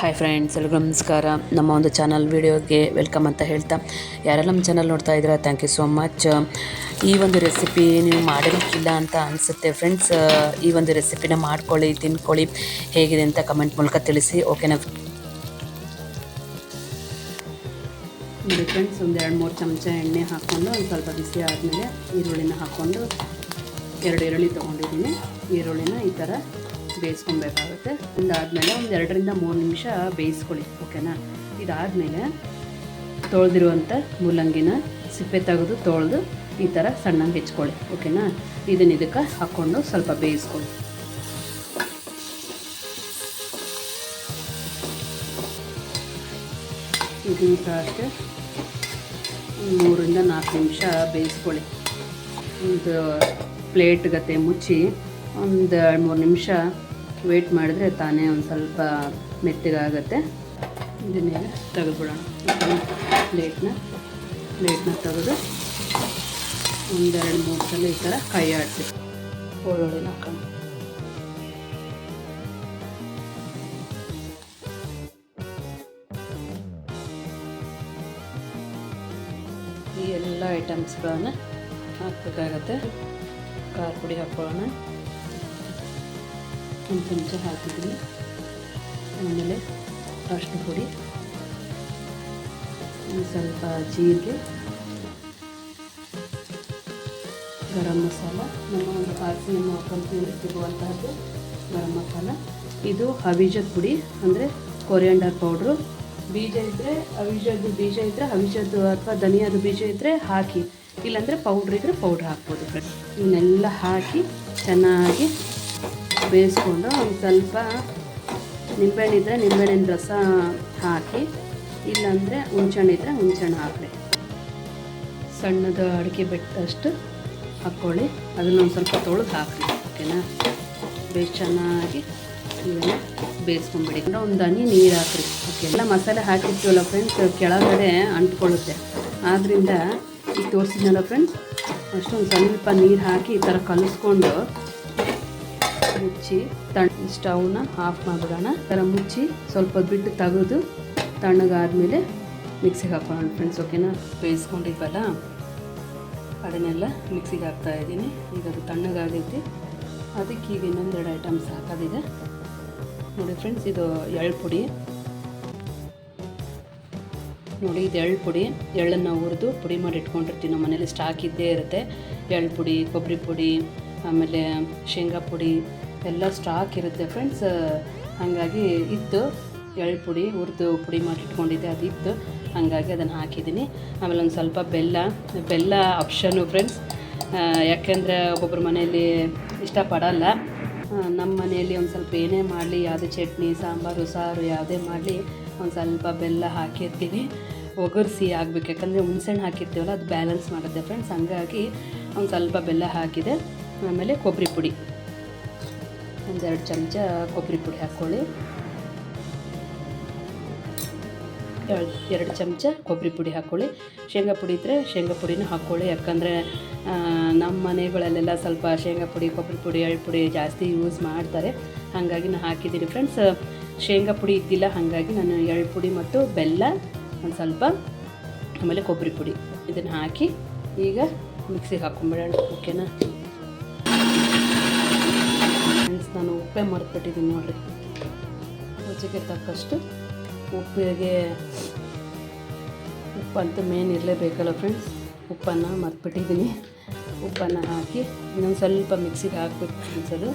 Hi friends ಎಲ್ಲರಿಗೂ ನಮಸ್ಕಾರ. ನಮ್ಮ ಒಂದು ಚಾನಲ್ ವೀಡಿಯೋಗೆ ವೆಲ್ಕಮ್ ಅಂತ ಹೇಳ್ತಾ. ಯಾರೆಲ್ಲ ನಮ್ಮ ಚಾನಲ್ ನೋಡ್ತಾ ಇದ್ದೀರಾ ಥ್ಯಾಂಕ್ ಯು ಸೋ ಮಚ್ ಈ ಒಂದು ರೆಸಿಪಿ ನೀವು ಮಾಡಿರೋಕ್ಕಿಲ್ಲ ಅಂತ ಅನಿಸುತ್ತೆ. ಫ್ರೆಂಡ್ಸ್ ಈ ಒಂದು ರೆಸಿಪಿನ ಮಾಡ್ಕೊಳ್ಳಿ, ತಿನ್ಕೊಳ್ಳಿ. ಹೇಗಿದೆ ಅಂತ ಕಮೆಂಟ್ ಮೂಲಕ ತಿಳಿಸಿ ಓಕೆನಾ ನೋಡಿ ಫ್ರೆಂಡ್ಸ್ ಒಂದು ಎರಡು ಮೂರು ಚಮಚ ಎಣ್ಣೆ ಹಾಕ್ಕೊಂಡು ಒಂದು ಸ್ವಲ್ಪ ಬಿಸಿ ಆದಮೇಲೆ ಈರುಳ್ಳಿನ ಹಾಕ್ಕೊಂಡು ಎರಡು ಈರುಳ್ಳಿ ತೊಗೊಂಡಿದ್ದೀನಿ. ಈರುಳ್ಳಿನ ಈ ಥರ ಬೇಯಿಸ್ಕೊಬೇಕಾಗುತ್ತೆ ಇದಾದಮೇಲೆ ಒಂದು ಎರಡರಿಂದ ಮೂರು ನಿಮಿಷ ಬೇಯಿಸ್ಕೊಳ್ಳಿ, ಓಕೆನಾ? ಇದಾದಮೇಲೆ ತೊಳೆದಿರುವಂಥ ಮೂಲಂಗಿನ ಸಿಪ್ಪೆ ತೆಗೆದು ತೊಳೆದು ಈ ಥರ ಸಣ್ಣಗೆ ಹೆಚ್ಕೊಳ್ಳಿ, ಓಕೆನಾ? ಇದನ್ನ ಇದಕ್ಕೆ ಹಾಕ್ಕೊಂಡು ಸ್ವಲ್ಪ ಬೇಯಿಸ್ಕೊಳ್ಳಿ. ಇದನ್ನು ಸಹ ಅಷ್ಟೇ ಮೂರಿಂದ ನಾಲ್ಕು ನಿಮಿಷ ಬೇಯಿಸ್ಕೊಳ್ಳಿ. ಒಂದು ಪ್ಲೇಟ್ ಗತೆ ಮುಚ್ಚಿ ಒಂದು ಎರಡು ಮೂರು ನಿಮಿಷ ವೆಯ್ಟ್ ಮಾಡಿದ್ರೆ ತಾನೇ ಒಂದು ಸ್ವಲ್ಪ ಮೆತ್ತಗಾಗತ್ತೆ. ಇದನ್ನೆಲ್ಲ ತೆಗೆದ್ಬಿಡೋಣ. ಪ್ಲೇಟ್ನ ಪ್ಲೇಟ್ನ ತೆಗೆದು ಒಂದೆರಡು ಮೂರು ಸಲ ಈ ಥರ ಕೈ ಆಡ್ತೀವಿ ಒಳ್ಳೊಳ್ಳೆ ಹಾಕೋಣ ಈ ಎಲ್ಲ ಐಟಮ್ಸ್ಗಳನ್ನು ಹಾಕಬೇಕಾಗತ್ತೆ. ಖಾರ ಪುಡಿ ಹಾಕ್ಕೊಳ್ಳೋಣ ಒಂದು ಚಮಚ ಹಾಕಿದ್ದೀನಿ. ಆಮೇಲೆ ಅರಿಶಿನ ಪುಡಿ. ಸ್ವಲ್ಪ ಜೀರಿಗೆ. ಗರಂ ಮಸಾಲ. ನಮ್ಮ ಒಂದು ಪಾರ್ಸಿ ನಮ್ಮ ಕಂಪ್ನಿಯಲ್ಲಿ ಸಿಗುವಂತಹದ್ದು ಗರಂ ಮಸಾಲ. ಇದು ಹವಿಜದ ಪುಡಿ, ಅಂದರೆ ಕೊರಿಯಂಡರ್ ಪೌಡ್ರು. ಬೀಜ ಇದ್ದರೆ ಹವಿಜದ್ದು ಬೀಜ ಇದ್ದರೆ ಹವಿಜದ್ದು ಅಥವಾ ಧನಿಯಾದ ಬೀಜ ಇದ್ದರೆ ಹಾಕಿ. ಇಲ್ಲಾಂದರೆ ಪೌಡ್ರ್ ಇದ್ದರೆ ಪೌಡ್ರ್ ಹಾಕ್ಬೋದು ಫ್ರೆಂಡ್ಸ್. ಇವನ್ನೆಲ್ಲ ಹಾಕಿ ಚೆನ್ನಾಗಿ ಬೇಯಿಸ್ಕೊಂಡು ಒಂದು ಸ್ವಲ್ಪ ನಿಂಬೆಹಣ್ಣು ಇದ್ದರೆ ನಿಂಬೆಹಣ್ಣಿನ ರಸ ಹಾಕಿ, ಇಲ್ಲಾಂದರೆ ಹುಣ್ಸೆಹಣ್ಣು ಇದ್ದರೆ ಹುಣ್ಸೆಹಣ್ಣು ಹಾಕಿ ಸಣ್ಣದು ಅಡಿಕೆ ಬೆಟ್ಟಷ್ಟು ಹಾಕ್ಕೊಳ್ಳಿ. ಅದನ್ನು ಒಂದು ಸ್ವಲ್ಪ ತೊಳೆದು ಹಾಕಿ ಓಕೆನಾ? ಬೇಸ್ ಚೆನ್ನಾಗಿ ಇವೆಲ್ಲ ಬೇಯಿಸ್ಕೊಂಬಿಡಿ. ಒಂದು ಹನಿ ನೀರು ಹಾಕಿರಿ, ಓಕೆ? ಎಲ್ಲ ಮಸಾಲೆ ಹಾಕಿರ್ತೀವಲ್ಲ ಫ್ರೆಂಡ್ಸ್ ಕೆಳಗಡೆ ಅಂಟ್ಕೊಳ್ಳುತ್ತೆ. ಆದ್ದರಿಂದ ಈಗ ತೋರಿಸಿದ್ನಲ್ಲ ಫ್ರೆಂಡ್ಸ್ ಅಷ್ಟೊಂದು ಸ್ವಲ್ಪ ನೀರು ಹಾಕಿ ಈ ಥರ ಕಲಿಸ್ಕೊಂಡು ಮುಚ್ಚಿ ತಣ್ಣ ಸ್ಟವ್ನ ಆಫ್ ಮಾಡಿಬಿಡೋಣ. ಥರ ಮುಚ್ಚಿ ಸ್ವಲ್ಪ ಬಿಟ್ಟು ತೆಗೆದು ತಣ್ಣಗಾದಮೇಲೆ ಮಿಕ್ಸಿಗೆ ಹಾಕೊಳ್ಳೋಣ ಫ್ರೆಂಡ್ಸ್, ಓಕೆನಾ? ಬೇಯಿಸ್ಕೊಂಡಿದ್ವಲ್ಲ? ಅದನ್ನೆಲ್ಲ ಮಿಕ್ಸಿಗೆ ಹಾಕ್ತಾ ಇದ್ದೀನಿ. ಈಗ ಅದು ತಣ್ಣಗಾಗೈತಿ. ಅದಕ್ಕೆ ಈಗ ಇನ್ನೊಂದೆರಡು ಐಟಮ್ಸ್ ಹಾಕೋದಿದೆ. ನೋಡಿ ಫ್ರೆಂಡ್ಸ್, ಇದು ಎಳ್ಳು ಪುಡಿ. ನೋಡಿ, ಇದು ಎಳ್ಳು ಪುಡಿ. ಎಳ್ಳನ್ನು ಹುರಿದು ಪುಡಿ ಮಾಡಿ ಇಟ್ಕೊಂಡಿರ್ತೀವಿ. ನಮ್ಮ ಮನೇಲಿ ಸ್ಟಾಕ್ ಇದ್ದೇ ಇರುತ್ತೆ. ಎಳ್ಳು ಪುಡಿ, ಕೊಬ್ಬರಿ ಪುಡಿ, ಆಮೇಲೆ ಶೇಂಗಾ ಪುಡಿ ಎಲ್ಲ ಸ್ಟಾಕ್ ಇರುತ್ತೆ ಫ್ರೆಂಡ್ಸ್ ಹಾಗಾಗಿ ಇತ್ತು. ಎಳ್ಳು ಪುಡಿ, ಹುರಿದು ಪುಡಿ ಮಾಡಿ ಇಟ್ಕೊಂಡಿದ್ದೆ ಅದಿತ್ತು ಹಾಗಾಗಿ ಅದನ್ನು ಹಾಕಿದ್ದೀನಿ. ಆಮೇಲೆ ಒಂದು ಸ್ವಲ್ಪ ಬೆಲ್ಲ ಬೆಲ್ಲ ಆಪ್ಷನು ಫ್ರೆಂಡ್ಸ್ ಯಾಕೆಂದರೆ ಒಬ್ಬೊಬ್ಬರ ಮನೆಯಲ್ಲಿ ಇಷ್ಟಪಡಲ್ಲ. ನಮ್ಮ ಮನೆಯಲ್ಲಿ ಒಂದು ಸ್ವಲ್ಪ ಏನೇ ಮಾಡಲಿ, ಯಾವುದೇ ಚಟ್ನಿ, ಸಾಂಬಾರು, ಸಾರು ಯಾವುದೇ ಮಾಡಲಿ, ಒಂದು ಸ್ವಲ್ಪ ಬೆಲ್ಲ ಹಾಕಿರ್ತೀನಿ. ಒಗರ್ಸಿ ಆಗಬೇಕು ಯಾಕಂದರೆ ಹುಣ್ಸೆಹಣ್ಣು ಹಾಕಿರ್ತೀವಲ್ಲ, ಅದು ಬ್ಯಾಲೆನ್ಸ್ ಮಾಡುತ್ತೆ ಫ್ರೆಂಡ್ಸ್ ಹಂಗಾಗಿ ಒಂದು ಸ್ವಲ್ಪ ಬೆಲ್ಲ ಹಾಕಿದೆ. ಆಮೇಲೆ ಕೊಬ್ಬರಿ ಪುಡಿ. ಒಂದೆರಡು ಚಮಚ ಕೊಬ್ಬರಿ ಪುಡಿ ಹಾಕ್ಕೊಳ್ಳಿ. ಎರಡು ಚಮಚ ಕೊಬ್ಬರಿ ಪುಡಿ ಹಾಕ್ಕೊಳ್ಳಿ. ಶೇಂಗಾ ಪುಡಿ ಇದ್ದರೆ ಶೇಂಗಾ ಪುಡಿನ ಹಾಕ್ಕೊಳ್ಳಿ. ಯಾಕಂದರೆ ನಮ್ಮ ಮನೆಗಳಲ್ಲೆಲ್ಲ ಸ್ವಲ್ಪ ಶೇಂಗಾ ಪುಡಿ, ಕೊಬ್ಬರಿ ಪುಡಿ, ಎಳ್ಳು ಪುಡಿ ಜಾಸ್ತಿ ಯೂಸ್ ಮಾಡ್ತಾರೆ. ಹಾಗಾಗಿ ನಾನು ಹಾಕಿದ್ದೀನಿ ಫ್ರೆಂಡ್ಸ್ ಶೇಂಗಾ ಪುಡಿ ಇದ್ದಿಲ್ಲ, ಹಾಗಾಗಿ ನಾನು ಎಳ್ಳು ಪುಡಿ ಮತ್ತು ಬೆಲ್ಲ, ಒಂದು ಸ್ವಲ್ಪ ಆಮೇಲೆ ಕೊಬ್ಬರಿ ಪುಡಿ ಇದನ್ನು ಹಾಕಿ ಈಗ ಮಿಕ್ಸಿಗೆ ಹಾಕ್ಕೊಂಬಿಡೋಣ ಓಕೆನಾ ನಾನು ಉಪ್ಪೇ ಮರೆತುಬಿಟ್ಟಿದ್ದೀನಿ ನೋಡಿರಿ. ರುಚಿಗೆ ತಕ್ಕಷ್ಟು ಉಪ್ಪಿಗೆ ಉಪ್ಪಂತೂ ಮೇನ್ ಇರಲೇಬೇಕಲ್ಲ ಫ್ರೆಂಡ್ಸ್ ಉಪ್ಪನ್ನು ಮರೆತುಬಿಟ್ಟಿದ್ದೀನಿ ಉಪ್ಪನ್ನು ಹಾಕಿ ಇನ್ನೊಂದು ಸ್ವಲ್ಪ ಮಿಕ್ಸಿಗೆ ಹಾಕ್ಬೇಕು ಅದು.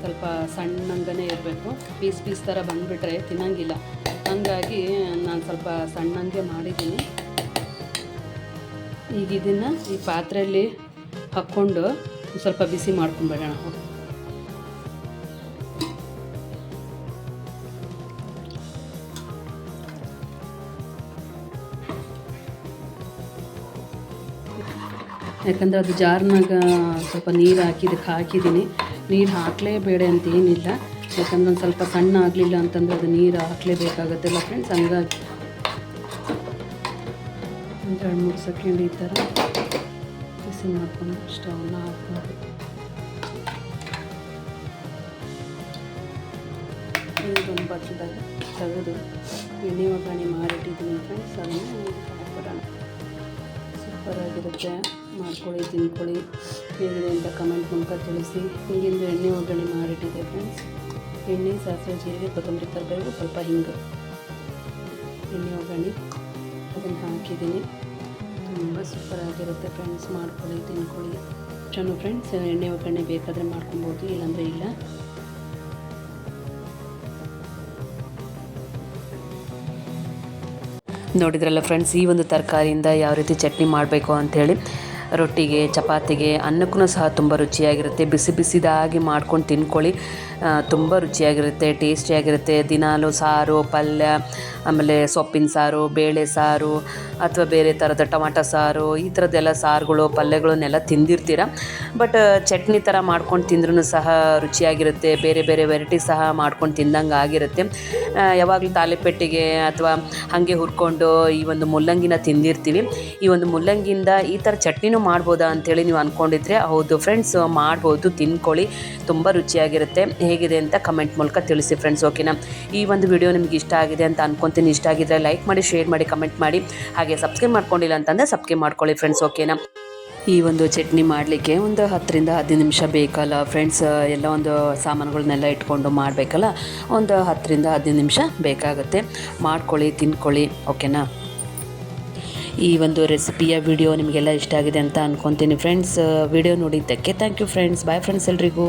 ಸ್ವಲ್ಪ ಸಣ್ಣಂಗನೇ ಇರಬೇಕು. ಪೀಸ್ ಪೀಸ್ ಥರ ಬಂದುಬಿಟ್ರೆ ತಿನ್ನಂಗಿಲ್ಲ. ಹಂಗಾಗಿ ನಾನು ಸ್ವಲ್ಪ ಸಣ್ಣಂಗೆ ಮಾಡಿದ್ದೀನಿ. ಈಗ ಇದನ್ನು ಈ ಪಾತ್ರೆಯಲ್ಲಿ ಹಾಕ್ಕೊಂಡು ಸ್ವಲ್ಪ ಬಿಸಿ ಮಾಡ್ಕೊಂಬಿಡೋಣ. ಯಾಕಂದ್ರೆ ಅದು ಜಾರ್ನಾಗ ಸ್ವಲ್ಪ ನೀರು ಹಾಕಿದಕ್ಕೆ ಹಾಕಿದ್ದೀನಿ. ನೀರು ಹಾಕಲೇಬೇಡ ಅಂತ ಏನಿಲ್ಲ. ಯಾಕಂದ್ರೆ ಒಂದು ಸ್ವಲ್ಪ ಸಣ್ಣ ಆಗಲಿಲ್ಲ ಅಂತಂದರೆ ಅದು ನೀರು ಹಾಕಲೇಬೇಕಾಗತ್ತಲ್ಲ ಫ್ರೆಂಡ್ಸ್ ಹಂಗಾಗಿ ಒಂದು ಎರಡು ಮೂರು ಸೆಕೆಂಡ್ ಈ ಥರ ಬಿಸಿ ಮಾಡ್ಕೊಂಡು ಸ್ಟವನ್ನು ಆಫ್ ಮಾಡಿ ಒಂದು ಬಚ್ಚದಾಗ ತೆಗೆದು ಎಣ್ಣೆ ಒಗ್ಗರಣೆ ಮಾಡಿಟ್ಟಿದ್ದೀನಿ ಫ್ರೆಂಡ್ಸ್ ಅದನ್ನು ಹಾಕ್ಬಿಡೋಣ. ಸೂಪರಾಗಿರುತ್ತೆ. ಮಾಡ್ಕೊಳ್ಳಿ, ತಿನ್ಕೊಳ್ಳಿ. ಹೇಗಿದೆ ಅಂತ ಕಮೆಂಟ್ ಮೂಲಕ ತಿಳಿಸಿ. ಹಿಂಗಿಂದು ಎಣ್ಣೆ ಒಗ್ಗರಣೆ ಮಾಡಿಟ್ಟಿದೆ ಫ್ರೆಂಡ್ಸ್ ಎಣ್ಣೆ, ಸಾಸಿವೆ, ಜೀರಿಗೆ, ಕೊತ್ತಂಬರಿ ತರಬೇಕು ಸ್ವಲ್ಪ ಹಿಂಗೆ. ಎಣ್ಣೆ ಒಗ್ಗರಣೆ. ಅದನ್ನು ಹಾಕಿದ್ದೀನಿ. ತುಂಬ ಸೂಪರಾಗಿರುತ್ತೆ ಫ್ರೆಂಡ್ಸ್ ಮಾಡ್ಕೊಳ್ಳಿ, ತಿನ್ಕೊಳ್ಳಿ. ಚೆನ್ನಾಗಿ ಫ್ರೆಂಡ್ಸ್ ಎಣ್ಣೆ ಒಗ್ಗರಣೆ ಬೇಕಾದರೆ ಮಾಡ್ಕೊಬೋದು, ಇಲ್ಲಾಂದರೆ ಇಲ್ಲ. ನೋಡಿದ್ರಲ್ಲ ಫ್ರೆಂಡ್ಸ್ ಈ ಒಂದು ತರಕಾರಿಯಿಂದ ಯಾವ ರೀತಿ ಚಟ್ನಿ ಮಾಡಬೇಕು ಅಂಥೇಳಿ. ರೊಟ್ಟಿಗೆ, ಚಪಾತಿಗೆ ಅನ್ನಕ್ಕೂ ಸಹ ತುಂಬ ರುಚಿಯಾಗಿರುತ್ತೆ. ಬಿಸಿ ಬಿಸಿದಾಗಿ ಮಾಡ್ಕೊಂಡು ತಿನ್ಕೊಳ್ಳಿ. ತುಂಬ ರುಚಿಯಾಗಿರುತ್ತೆ, ಟೇಸ್ಟಿಯಾಗಿರುತ್ತೆ. ದಿನಾಲು ಸಾರು, ಪಲ್ಯ, ಆಮೇಲೆ ಸೊಪ್ಪಿನ ಸಾರು, ಬೇಳೆ ಸಾರು, ಅಥವಾ ಬೇರೆ ಥರದ ಟೊಮಾಟೊ ಸಾರು, ಈ ಥರದ್ದೆಲ್ಲ ಸಾರುಗಳು ಪಲ್ಯಗಳನ್ನೆಲ್ಲ ತಿಂದಿರ್ತೀರ. ಬಟ್ ಚಟ್ನಿ ಥರ ಮಾಡ್ಕೊಂಡು ತಿಂದ್ರೂ ಸಹ ರುಚಿಯಾಗಿರುತ್ತೆ. ಬೇರೆ ಬೇರೆ ವೆರೈಟಿ ಸಹ ಮಾಡ್ಕೊಂಡು ತಿಂದಂಗೆ ಆಗಿರುತ್ತೆ. ಯಾವಾಗಲೂ ತಾಲಿಪೆಟ್ಟಿಗೆ ಅಥವಾ ಹಾಗೆ ಹುರ್ಕೊಂಡು ಈ ಒಂದು ಮುಲ್ಲಂಗಿನ ತಿಂದಿರ್ತೀವಿ. ಈ ಒಂದು ಮುಲ್ಲಂಗಿಯಿಂದ ಈ ಥರ ಚಟ್ನಿನೂ ಮಾಡ್ಬೋದಾ ಅಂತೇಳಿ ನೀವು ಅಂದ್ಕೊಂಡಿದ್ರೆ ಹೌದು ಫ್ರೆಂಡ್ಸ್ ಮಾಡ್ಬೋದು, ತಿನ್ಕೊಳ್ಳಿ, ತುಂಬ ರುಚಿಯಾಗಿರುತ್ತೆ. ಹೇಗಿದೆ ಅಂತ ಕಮೆಂಟ್ ಮೂಲಕ ತಿಳಿಸಿ ಫ್ರೆಂಡ್ಸ್ ಓಕೆನಾ ಈ ಒಂದು ವಿಡಿಯೋ ನಿಮಗೆ ಇಷ್ಟ ಆಗಿದೆ ಅಂತ ಅನ್ಕೊತೀನಿ. ಇಷ್ಟ ಆಗಿದ್ರೆ ಲೈಕ್ ಮಾಡಿ ಶೇರ್ ಮಾಡಿ ಕಮೆಂಟ್ ಮಾಡಿ. ಹಾಗೆ ಸಬ್ಸ್ಕ್ರೈಬ್ ಮಾಡ್ಕೊಂಡಿಲ್ಲ ಅಂತಂದರೆ ಸಬ್ಸ್ಕ್ರೈಬ್ ಮಾಡ್ಕೊಳ್ಳಿ ಫ್ರೆಂಡ್ಸ್ ಓಕೆನಾ ಈ ಒಂದು ಚಟ್ನಿ ಮಾಡಲಿಕ್ಕೆ ಒಂದು ಹತ್ತರಿಂದ ಹದಿನೈದು ನಿಮಿಷ ಬೇಕಲ್ಲ ಫ್ರೆಂಡ್ಸ್ ಎಲ್ಲ ಒಂದು ಸಾಮಾನುಗಳನ್ನೆಲ್ಲ ಇಟ್ಕೊಂಡು ಮಾಡಬೇಕಲ್ಲ, ಒಂದು ಹತ್ತರಿಂದ ಹದಿನೈದು ನಿಮಿಷ ಬೇಕಾಗುತ್ತೆ. ಮಾಡ್ಕೊಳ್ಳಿ, ತಿನ್ಕೊಳ್ಳಿ ಓಕೆನಾ ಈ ಒಂದು ರೆಸಿಪಿಯ ವಿಡಿಯೋ ನಿಮಗೆಲ್ಲ ಇಷ್ಟ ಆಗಿದೆ ಅಂತ ಅನ್ಕೊತೀನಿ ಫ್ರೆಂಡ್ಸ್ ವಿಡಿಯೋ ನೋಡಿದ್ದಕ್ಕೆ thank you friends bye friends ಎಲ್ರಿಗೂ.